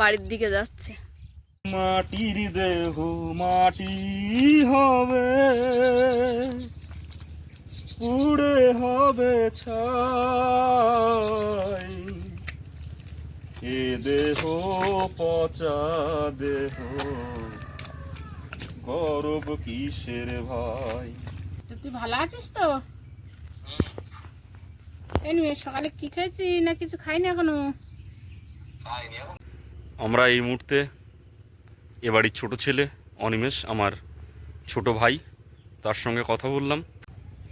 বাড়ির দিকে যাচ্ছে। মাটির দেহ মাটি হবে পুড়ে হবে ছাই। এ দেহ পচা দেহ গরব কিসের ভাই? তুই ভালো আছিস তো? এই নিয়ে সকালে কি খেয়েছি না কিছু খাইনি এখনও। আমরা এই মুহূর্তে এ বাড়ির ছোট ছেলে অনিমেষ আমার ছোট ভাই তার সঙ্গে কথা বললাম।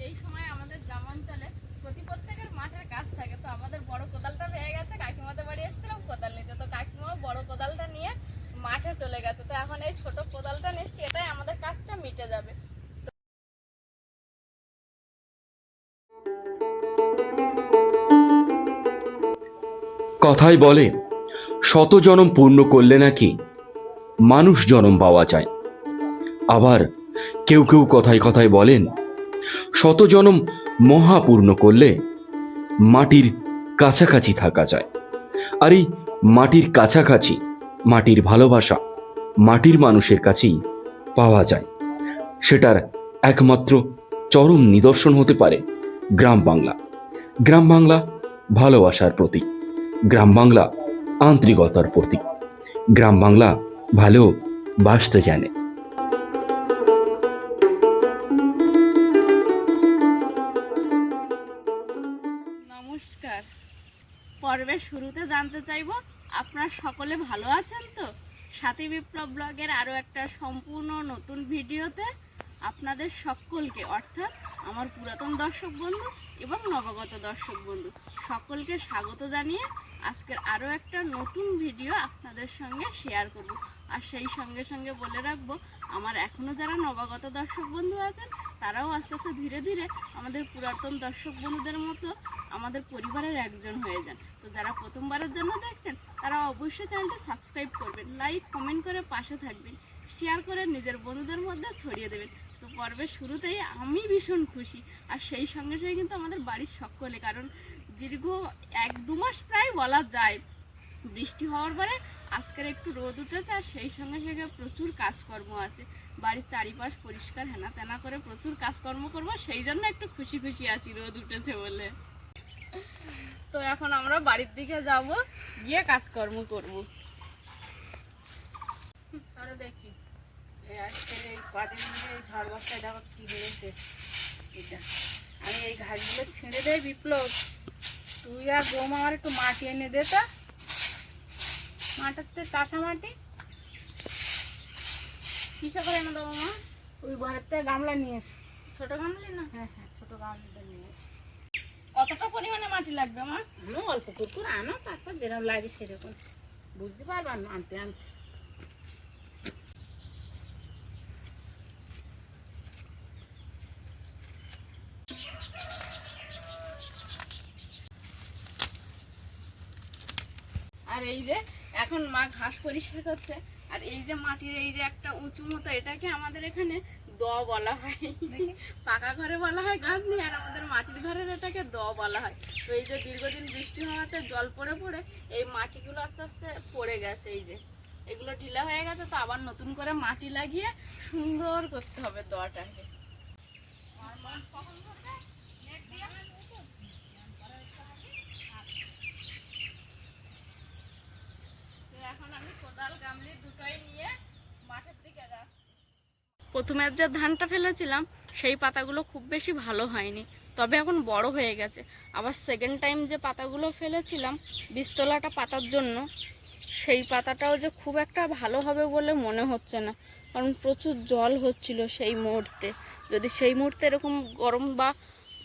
এই সময় আমাদের গ্রামাঞ্চলে প্রতি প্রত্যেকের মাঠের কাজ থাকে তো আমাদের বড় কোদালটা হয়ে গেছে কাকিমাদের বাড়ি এসেছিলাম কোদাল নিতে। তো কাকিমা বড় কোদালটা নিয়ে মাঠে চলে গেছে। তো এখন এই ছোট কোদালটা নিচ্ছি এটাই আমাদের কাজটা মিটে যাবে। কথায় বলে শত জনম পূর্ণ করলে নাকি মানুষ জনম পাওয়া যায়। আবার কেউ কেউ কথায় কথায় বলেন, শত জনম মহাপূর্ণ করলে মাটির কাছাকাছি থাকা যায়। আর এই মাটির কাছাকাছি, মাটির ভালোবাসা মাটির মানুষের কাছেই পাওয়া যায়। সেটার একমাত্র চরম নিদর্শন হতে পারে গ্রাম বাংলা। গ্রাম বাংলা ভালোবাসার প্রতীক। গ্রাম বাংলা আন্তরিকতার প্রতীক। গ্রাম বাংলা ভালো বাসতে জানে। নমস্কার। পর্বের শুরুতে জানতে চাইব, আপনার সকলে ভালো আছেন তো? সাথী বিপ্লব ব্লগের আরও একটা সম্পূর্ণ নতুন ভিডিওতে আপনাদের সকলকে, অর্থাৎ আমার পুরাতন দর্শক বন্ধু এবং নবাগত দর্শক বন্ধু, সকলকে স্বাগত জানিয়ে আজকের আরও একটা নতুন ভিডিও আপনাদের সঙ্গে শেয়ার করব। আর সেই সঙ্গে সঙ্গে বলে রাখব, আমার এখনও যারা নবাগত দর্শক বন্ধু আছেন, তারাও আস্তে আস্তে ধীরে ধীরে আমাদের পুরাতন দর্শক বন্ধুদের মতো আমাদের পরিবারের একজন হয়ে যান। তো যারা প্রথমবারের জন্য দেখছেন, তারা অবশ্যই চ্যানেলটা সাবস্ক্রাইব করবেন লাইক কমেন্ট করে পাশে থাকবেন শেয়ার করে নিজের বন্ধুদের মধ্যে ছড়িয়ে দেবেন। তো পর্বের শুরুতেই আমি ভীষণ খুশি। আর সেই সঙ্গে সঙ্গে কিন্তু আমাদের বাড়ির সকলে, কারণ দীর্ঘ এক দু মাস প্রায় বলা যায়, বৃষ্টি হওয়ার পরে আজকের একটু রোদ উঠেছে আর সেই সঙ্গে সঙ্গে প্রচুর কাজকর্ম আছে। বাড়ির চারিপাশ পরিষ্কার হেনা তেনা করে প্রচুর কাজকর্ম করব, সেই জন্য একটু খুশি খুশি আছি, রোদ উঠেছে বলে। তো এখন আমরা বাড়ির দিকে যাব, গিয়ে কাজকর্ম করব। আজকে এই কদিন ধরে এই ঝড় বর্ষায় দেখো কি হয়েছে। এটা। আমি এই ঘাসগুলো ছিঁড়ে দেয় বিপ্লব। তুই আর বৌমা আমার একটু মাটি এনে দে তা। মাটাতে কাঁচা মাটি। কিসে করে এনে দেবো মা? ওই ঘরের থেকে গামলা নিয়ে এস। ছোট গামলি না? হ্যাঁ হ্যাঁ ছোটো গামলাটা নিয়ে এস। কতটা পরিমাণে মাটি লাগবে আমার আনো অল্প কুকুর আনো তারপর যেরকম লাগে সেরকম। বুঝতে পারবা? আনতে আনতে আর এই যে এখন মা ঘাস পরিষ্কার করছে আর এই যে মাটির এই যে একটা উঁচু মতো এটাকে আমাদের এখানে দ বলা হয়। পাকা ঘরে বলা হয় গাছ নিয়ে আর আমাদের মাটির ঘরের এটাকে দ বলা হয়। তো এই যে দীর্ঘদিন বৃষ্টি হওয়াতে জল পড়ে পড়ে এই মাটিগুলো আস্তে আস্তে পড়ে গেছে এই যে। এগুলো ঢিলা হয়ে গেছে তো আবার নতুন করে মাটি লাগিয়ে সুন্দর করতে হবে দটাকে। আর মা কখন করবে? নেট দিয়ে? তো এখন আমি প্রথমে যে ধানটা ফেলেছিলাম, সেই পাতাগুলো খুব বেশি ভালো হয়নি। তবে এখন বড় হয়ে গেছে। আবার সেকেন্ড টাইম যে পাতাগুলো ফেলেছিলাম বীজতলাটা পাতার জন্য, সেই পাতাটাও যে খুব একটা ভালো হবে বলে মনে হচ্ছে না। কারণ প্রচুর জল হচ্ছিল সেই মুহূর্তে। যদি সেই মুহূর্তে এরকম গরম বা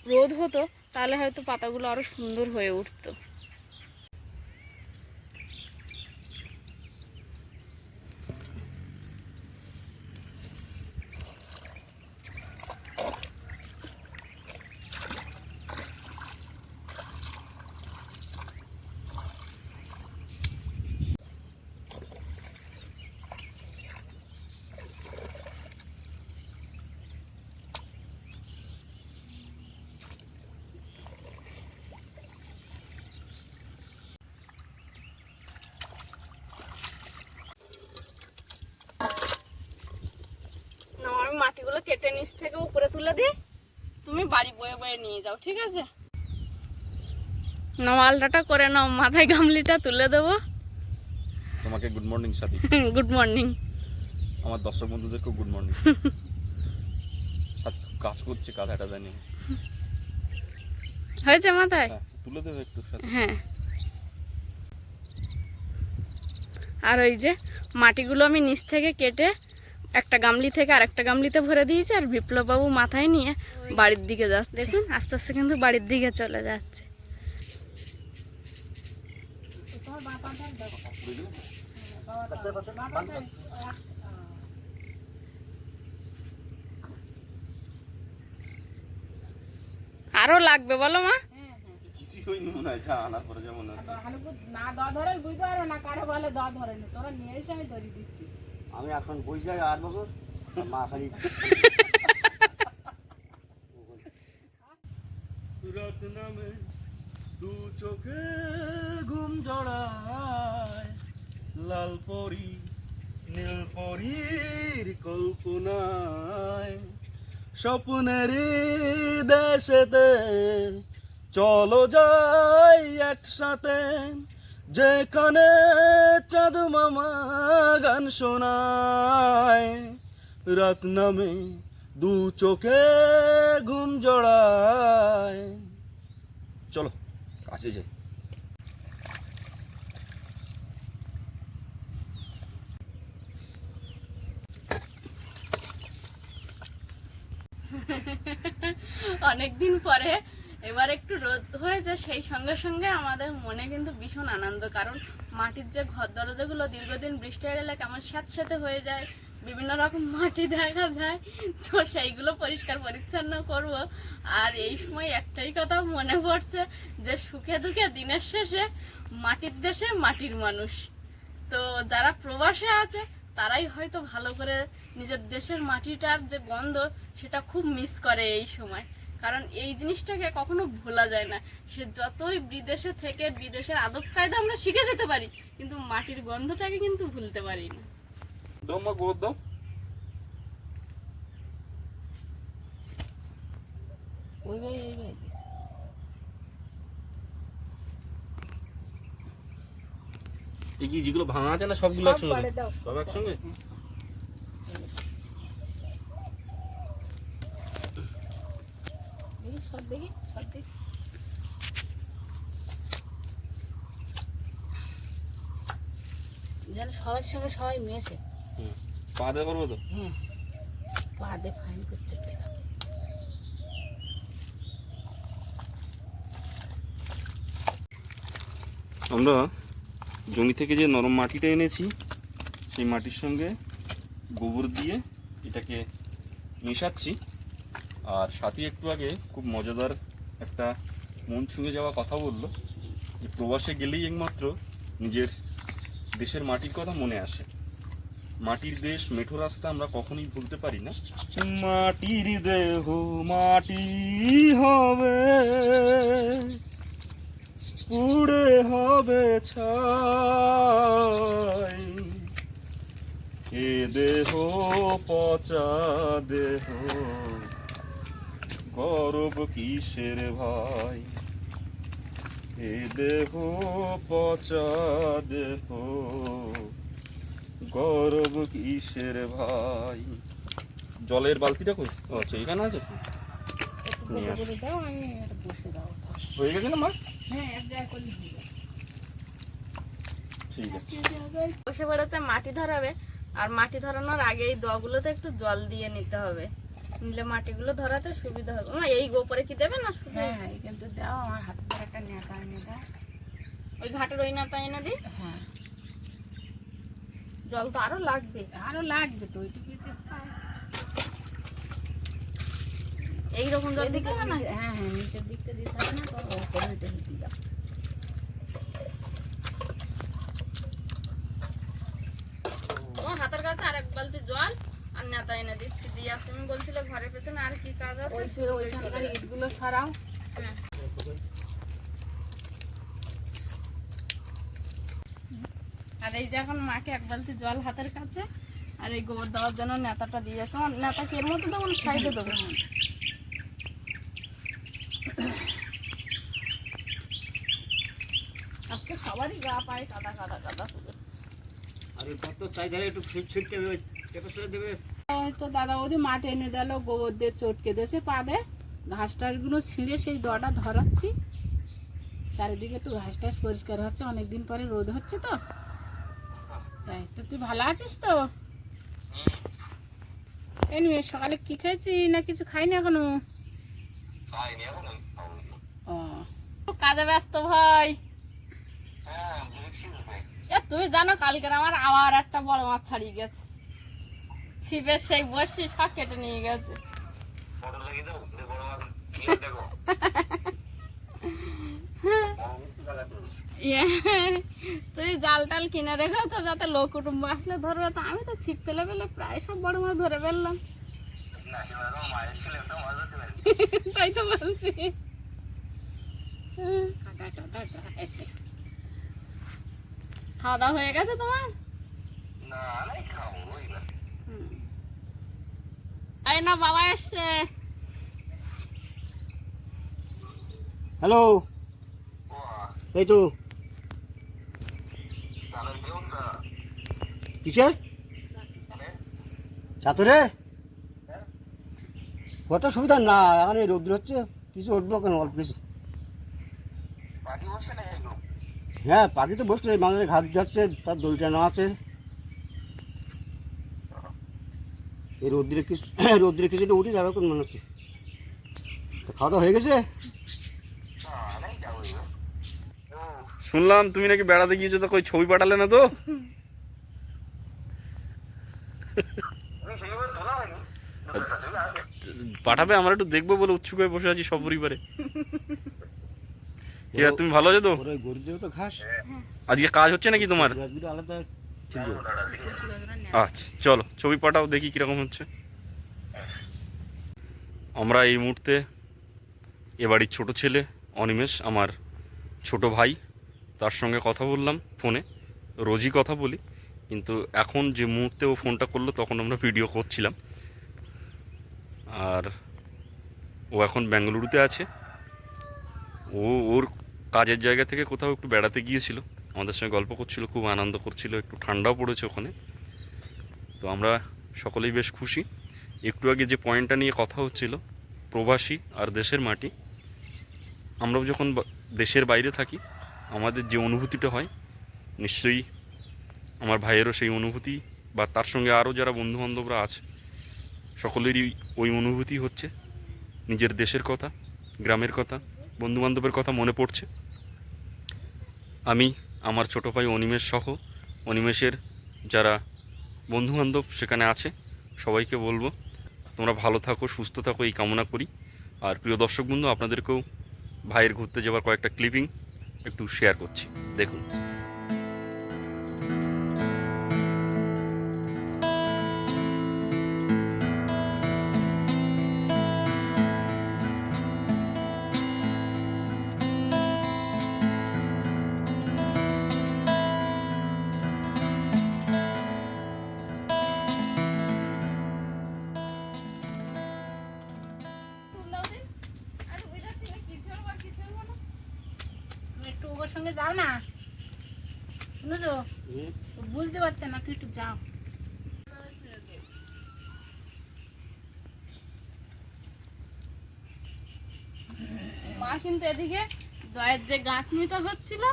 রোদ হতো, তাহলে হয়তো পাতাগুলো আরও সুন্দর হয়ে উঠতো। কেটে নিচ থেকে উপরে তুলে দিই তুমি বাড়ি বয়ে বয়ে নিয়ে যাও ঠিক আছে? নাও আলটাটা করে নাও মাথায় গামলিটা তুলে দেবো। তোমাকে গুড মর্নিং সাথী। গুড মর্নিং আমার দর্শক বন্ধুদেরকেও গুড মর্নিং সাথী কাজ করছে কাঁধাটা জানি। হয়েছে মাথায়? হ্যাঁ তুলে দেবে একটু হ্যাঁ। আর ওই যে মাটিগুলো আমি নিচ থেকে কেটে একটা গামলি থেকে আর একটা গামলিতে ভরে দিয়েছে আর বিপ্লববাবু মাথায় নিয়ে বাড়ির দিকে যাচ্ছে। দেখুন আস্তে আস্তে কিন্তু বাড়ির দিকে চলে যাচ্ছে। আরও লাগবে বলো মা। না দ ধরে বুঝতে পারো না কারও বলে দ ধরে তোরা নিয়ে এসে আমি ধরে দিচ্ছি। আমি এখন বসে যাই আট বছর মা খালি রাত নামে দু চোখে ঘুম জড়ায়। লাল পরি, নীল পরীর কল্পনায়। স্বপ্নের দেশেতে চলো যাই একসাথে। যেখানে চাঁদ মামা গান শোনায়, রাত নামে দু চোখে ঘুম জড়ায়। চলো, কাছে যাই। অনেকদিন পরে এবার একটু রোদ হয়ে হয়েছে সেই সঙ্গে সঙ্গে আমাদের মনে কিন্তু ভীষণ আনন্দ, কারণ মাটির যে ঘর দরজাগুলো দীর্ঘদিন বৃষ্টি হয়ে গেলে কেমন স্যাঁতস্যাঁতে হয়ে যায়, বিভিন্ন রকম মাটি দেখা যায়, তো সেইগুলো পরিষ্কার পরিচ্ছন্ন করব। আর এই সময় একটাই কথা মনে পড়ছে যে সুখে দুঃখে দিনের শেষে মাটির দেশে মাটির মানুষ। তো যারা প্রবাসে আছে, তারাই হয়তো ভালো করে নিজের দেশের মাটিটার যে গন্ধ, সেটা খুব মিস করে এই সময়। কারণ এই জিনিসটাকে কখনো ভোলা যায় না। সে যতই বিদেশে থেকে বিদেশের আদব কায়দা আমরা শিখে যেতে পারি কিন্তু মাটির গন্ধটাকে কিন্তু ভুলতে পারি না। এই যেগুলো ভাঙা আছে না সবগুলো একসঙ্গে? সব একসঙ্গে? দেখি যেন সবার সঙ্গে সবাই মেশে পা দিয়ে করব তো? হ্যাঁ পা দিয়ে ফাইন করছে আমরা জমি থেকে যে নরম মাটিটা এনেছি সেই মাটির সঙ্গে গোবর দিয়ে এটাকে মেশাচ্ছি। আর সাথী একটু আগে খুব মজাদার একটা মন ছুঁয়ে যাওয়া কথা বলল যে প্রবাসে গেলেই একমাত্র নিজের দেশের মাটির কথা মনে আসে। মাটির দেশ, মেঠো রাস্তা আমরা কখনোই ভুলতে পারি না। মাটির দেহ, মাটি হবে। পুড়ে হবে ছাই। এ দেহ, পচা দেহ। গরব কিসের ভাই এ দেহ পচা দেহ, গরব কিসের ভাই জলের বালতিটা কই? ও আচ্ছা এখানে আছে? হয়ে গেছে না, মা? আছে। বসে পড়েছে মাটি ধরাবে, আর মাটি ধরানোর আগে এই দগুলোতে একটু জল দিয়ে নিতে হবে। নিলে মাটিগুলো ধরাতে সুবিধা হবে। মা এই গোপরে কি দেবে না শুধু? হ্যাঁ হ্যাঁ কিন্তু দাও আমার হাতে ধরে একটা নেতা এনে দাও। ওই ঘাটের ওই নাতা এনে দিই হ্যাঁ। জল তো আরও লাগবে। আরও লাগবে তো ওইটুকু এইরকম জল দিতে হবে না? হ্যাঁ হ্যাঁ নিচের দিকটা দিতে হবে না তো ওপরে ওইটা দিতে দাও তোমার হাতের কাছে আর এক বালতি জল আর নেতা এনে দিচ্ছি দিয়া তুমি বলছিলে ঘরের পেছনে আর কি কাজ আছে? ওইখানকার ইটগুলো সরাও। হ্যাঁ। আর এই যে এখন মাকে এক বালতি জল হাতের কাছে আর এই গোবর দেওয়ার জন্য নেতাটা দিয়ে যাচ্ছে আমার নেতাকে এর মধ্যে দেবো সাইডে দেবো আজকে সবারই গা পায়ে কাদা কাদা কাদা। আর এই কত চাই ধারে একটু ছিট ছিটকে দেবে চেপে ছেড়ে দেবে। তো দাদা ওদি মাঠে এনে দিল গোবর দিয়ে চটকে দিয়েছে পাবে ঘাস টাসগুলো ছিঁড়ে সেই দটা ধরাচ্ছি। চারিদিকে একটু ঘাস টাস পরিষ্কার হচ্ছে অনেকদিন পরে রোদ হচ্ছে তো। তাই তো তুই ভালো আছিস তো? এই সকালে কি খেয়েছি না কিছু খাইনি এখনও? ও কাজে ব্যস্ত ভাই। এ তুমি জানো কালকে আমার আবার একটা বড় মাছ ছাড়িয়ে গেছে। ছিপের সেই বসি সব কেটে নিয়ে গেছে। ইয়ে, তুই জাল টাল কিনে রেখেছো যাতে লোক কুটুম্ব আসলে ধরবে? তো আমি তো ছিপ ফেলে ফেলে প্রায় সব বড় মাছ ধরে ফেললাম। তাই তো বলছি। খাওয়া দাওয়া হয়ে গেছে তোমার? এই না বাবা এসছে হ্যালো? এই তো। কিসের? চাতরে কত সুবিধা? না এখন এই রোদ্র হচ্ছে। কিছু উঠবো কেন? অল্প কিছু। হ্যাঁ পাখি তো বসছে। মানুষের ঘাট যাচ্ছে তার দড়িটা না আছে। এই রোদ্রে কিছু রোদ্রে কিছুটা উঠে যাবে কোন মনে হচ্ছে। তো খাওয়া দাওয়া হয়ে গেছে? শুনলাম তুমি নাকি বেড়াতে গিয়েছো তো কই ছবি পাঠালে না তো? পাঠাবে আমরা একটু দেখব বলে উৎসুক হয়ে বসে আছি সব পরিবারে। তুমি ভালো আছো তো? তো ঘাস। আজকে কাজ হচ্ছে নাকি তোমার? আলাদা আচ্ছা চলো, ছবি পাঠাও, দেখি কীরকম হচ্ছে। আমরা এই মুহূর্তে এ বাড়ির ছোট ছেলে, অনিমেষ, আমার ছোট ভাই, তার সঙ্গে কথা বললাম ফোনে। রোজই কথা বলি, কিন্তু এখন যে মুহূর্তে ও ফোনটা করল, তখন আমরা ভিডিও করছিলাম। আর ও এখন বেঙ্গালুরুতে আছে। ও, ওর কাজের জায়গা থেকে কোথাও একটু বেড়াতে গিয়েছিল। আমাদের সঙ্গে গল্প করছিল, খুব আনন্দ করছিল, একটু ঠান্ডাও পড়েছে ওখানে। তো আমরা সকলেই বেশ খুশি। একটু আগে যে পয়েন্টটা নিয়ে কথা হচ্ছিল, প্রবাসী আর দেশের মাটি আমরা যখন দেশের বাইরে থাকি, আমাদের যে অনুভূতিটা হয়, নিশ্চয়ই আমার ভাইয়েরও সেই অনুভূতি, বা তার সঙ্গে আরও যারা বন্ধুবান্ধবরা আছে, সকলেরই ওই অনুভূতি হচ্ছে। নিজের দেশের কথা, গ্রামের কথা, বন্ধুবান্ধবের কথা মনে পড়ছে। আমি আমার ছোট ভাই অনিমেষ সহ অনিমেষের যারা বন্ধুবান্ধব সেখানে আছে, সবাইকে বলব, তোমরা ভালো থাকো, সুস্থ থাকো, এই কামনা করি। আর প্রিয় দর্শক বন্ধু, আপনাদেরকেও ভাইয়ের ঘুরতে যাওয়ার কয়েকটা ক্লিপিং একটু শেয়ার করছি। দেখুন। যাও না? বুঝেছ? ও বুঝতে পারছে না তুই একটু যাও। মা কিন্তু এদিকে দয়ের যে গাঁথনিটা হচ্ছিল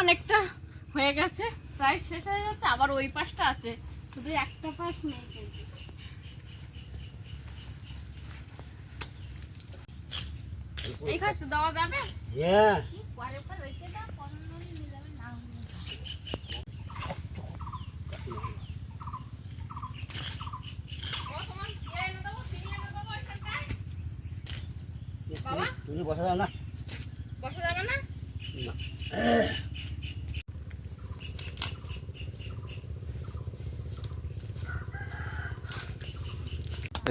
অনেকটা হয়ে গেছে প্রায় শেষ হয়ে যাচ্ছে আবার ওই পাশটা আছে। শুধু একটা পাশ নেই কিন্তু। এই ঘাস দেওয়া যাবে? হ্যাঁ কি পরে পর রেখে দাও পছন্দ হলে নিয়ে যাবে না হলে ও তোমার ইয়ে এনে দেবো চিনি এনে দেবো ওইখানটায় বাবা? তুমি বসা যাও না বসা যাবে না না।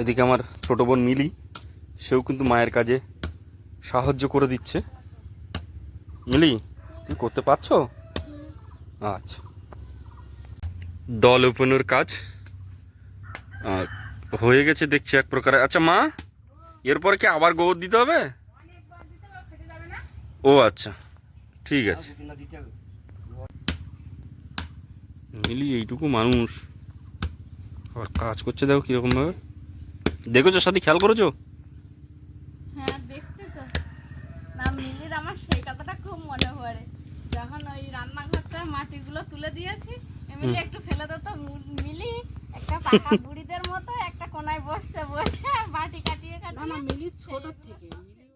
এদিকে আমার ছোট বোন মিলি, সেও কিন্তু মায়ের কাজে সাহায্য করে দিচ্ছে। মিলি, তুমি করতে পারছ? আচ্ছা। দল ওপেনের কাজ হয়ে গেছে দেখছি এক প্রকারে। আচ্ছা মা, এরপর কি আবার গোবর দিতে হবে? ও আচ্ছা। ঠিক আছে। মিলি, এইটুকু মানুষ। আবার কাজ করছে, দেখো কীরকম ভাবে দেখেছ সাথে খেয়াল করেছ? হ্যাঁ দেখছি তো। না মিলির আমার সেই কথাটা খুব মনে পড়ে। যখন ওই রান্নাঘরটা মাটিগুলো তুলে দিয়েছি এমনি একটু ফেলে দিত মিলি একটা পাকা বুড়িদের মতো একটা কোনায় বসে বসে বাটি কাটিয়ে কাটিয়ে মিলি ছোট থেকে মিলি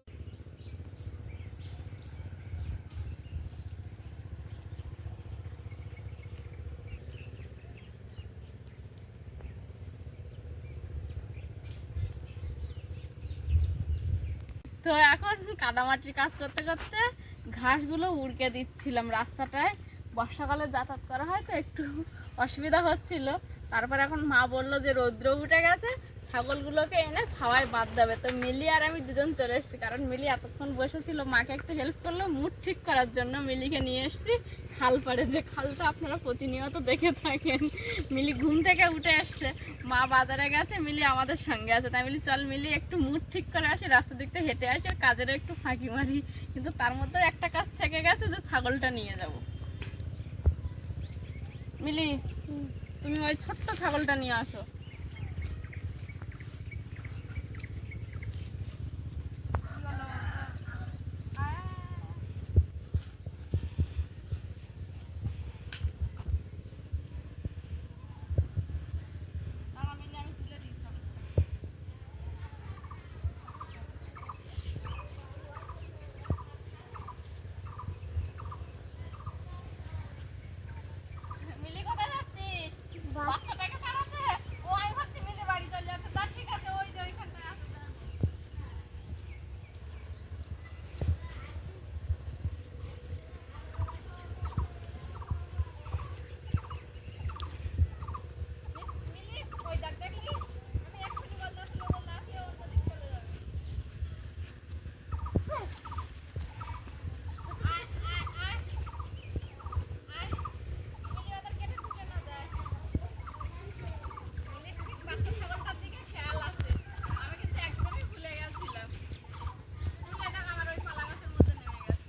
তো এখন কাদামাটির কাজ করতে করতে ঘাসগুলো উড়কে দিচ্ছিলাম রাস্তাটায়। বর্ষাকালে যাতায়াত করা হয় তো একটু অসুবিধা হচ্ছিল। তারপর এখন মা বলল যে রৌদ্র উঠে গেছে, ছাগলগুলোকে এনে ছাওয়ায় বাদ দেবে তো মিলি আর আমি দুজন চলে এসেছি, কারণ মিলি এতক্ষণ বসেছিল, মাকে একটু হেল্প করল, মুড ঠিক করার জন্য মিলিকে নিয়ে এসেছি। খাল পাড়ে, যে খালটা আপনারা প্রতিনিয়ত দেখে থাকেন। মিলি ঘুম থেকে উঠে আসছে, মা বাজারে গেছে, মিলি আমাদের সঙ্গে আছে। তাই মিলি চল মিলি একটু মুড ঠিক করে আসি, রাস্তা দিক থেকে হেঁটে আসি, আর কাজেরও একটু ফাঁকি মারি। কিন্তু তার মধ্যে একটা কাজ থেকে গেছে যে ছাগলটা নিয়ে যাব। মিলি তুমি ওই ছোট্ট ছাগলটা নিয়ে আসো দাঁড়া মিলি, আমি তুলে দিই ছাগল। মিলি কোথায় যাচ্ছিস বাচ্চাটাকে তাড়াতে ও আমি ভাবছি মিলি বাড়ি চলে যাচ্ছে তা ঠিক আছে ওই যে ওইখানটায় আছে দাঁড়া। মিলি ওই দেখ দেখলি আমি এক্ষুনি বলতে আসলে ও না আসলে অন্য দিক চলে যাবে আয় আয় আয় আয় মিলি ওদের কেটে ঢুকে না যায় মিলি ঠিক বাচ্চা ছাগলটার দিকে খেয়াল আছে আমি কিন্তু একদমই ভুলে গেছিলাম ভুলে গেল আমার ওই কলা গাছের মধ্যে নেমে গেছে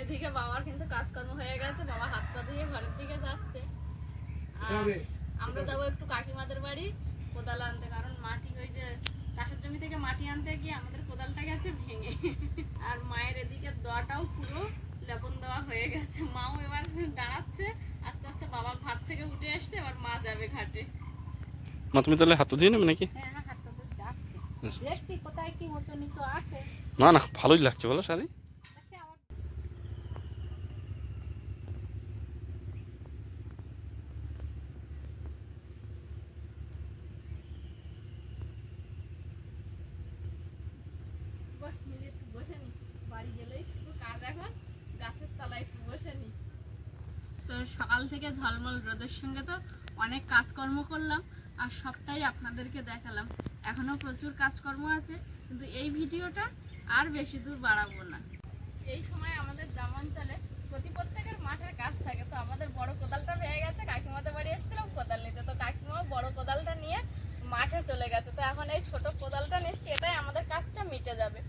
এদিকে বাবার কিন্তু কাজকর্ম হয়ে গেছে বাবা হাত পা ধুয়ে ঘরের দিকে যাচ্ছে। আর আমরা যাব একটু কাকিমাদের বাড়ি কোদাল আনতে কারণ মাটি ওই যে চাষের জমি থেকে মাটি আনতে গিয়ে আমাদের কোদালটা গেছে ভেঙে। আর মায়ের এদিকে দোয়াটাও পুরো লেপন দেওয়া হয়ে গেছে। মাও এবার দাঁড়াচ্ছে আস্তে আস্তে বাবা ঘাট থেকে উঠে আসছে এবার মা যাবে ঘাটে। মা তুমি তাহলে হাত দিয়ে নেবে নাকি? হ্যাঁ আমার হাতটা যাচ্ছে। দেখছি কোথায় কি উঁচু নিচু আছে। না না ভালোই লাগছে বলো সাদি সে আমার বস মিলে একটু বসে নি গাছের তলায় একটু বসে তো সকাল থেকে ঝলমল রোদের সঙ্গে তো অনেক কাজকর্ম করলাম আর সবটাই আপনাদেরকে দেখালাম। এখনও প্রচুর কাজকর্ম আছে, কিন্তু এই ভিডিওটা আর বেশি দূর বাড়াবো না। এই সময় আমাদের গ্রামাঞ্চলে প্রতি প্রত্যেকের মাঠের কাজ থাকে, তো আমাদের বড় কোদালটা হয়ে গেছে, কাকিমাদের বাড়ি এসেছিলাম কোদাল নিতে, তো কাকিমা বড় কোদালটা নিয়ে মাঠে চলে গেছে। তো এখন এই ছোট কোদালটা নিচ্ছি, এটাই আমাদের কাজটা মিটে যাবে।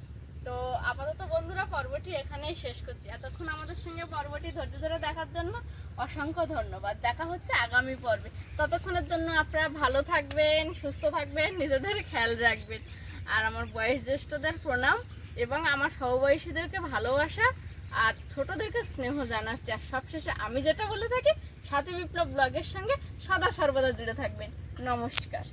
তো আপাতত বন্ধুরা পর্বটি এখানেই শেষ করছি। এতক্ষণ আমাদের সঙ্গে পর্বটি ধৈর্য ধরে দেখার জন্য অসংখ্য ধন্যবাদ। দেখা হচ্ছে আগামী পর্বে। ততক্ষণের জন্য আপনারা ভালো থাকবেন, সুস্থ থাকবেন, নিজেদের খেয়াল রাখবেন। আর আমার বয়স জ্যেষ্ঠদের প্রণাম এবং আমার সহবয়সীদেরকে ভালোবাসা আর ছোটদেরকে স্নেহ জানাচ্ছি। আর সবশেষে আমি যেটা বলে থাকি, সাথী বিপ্লব ব্লগের সঙ্গে সদা সর্বদা জুড়ে থাকবেন। নমস্কার।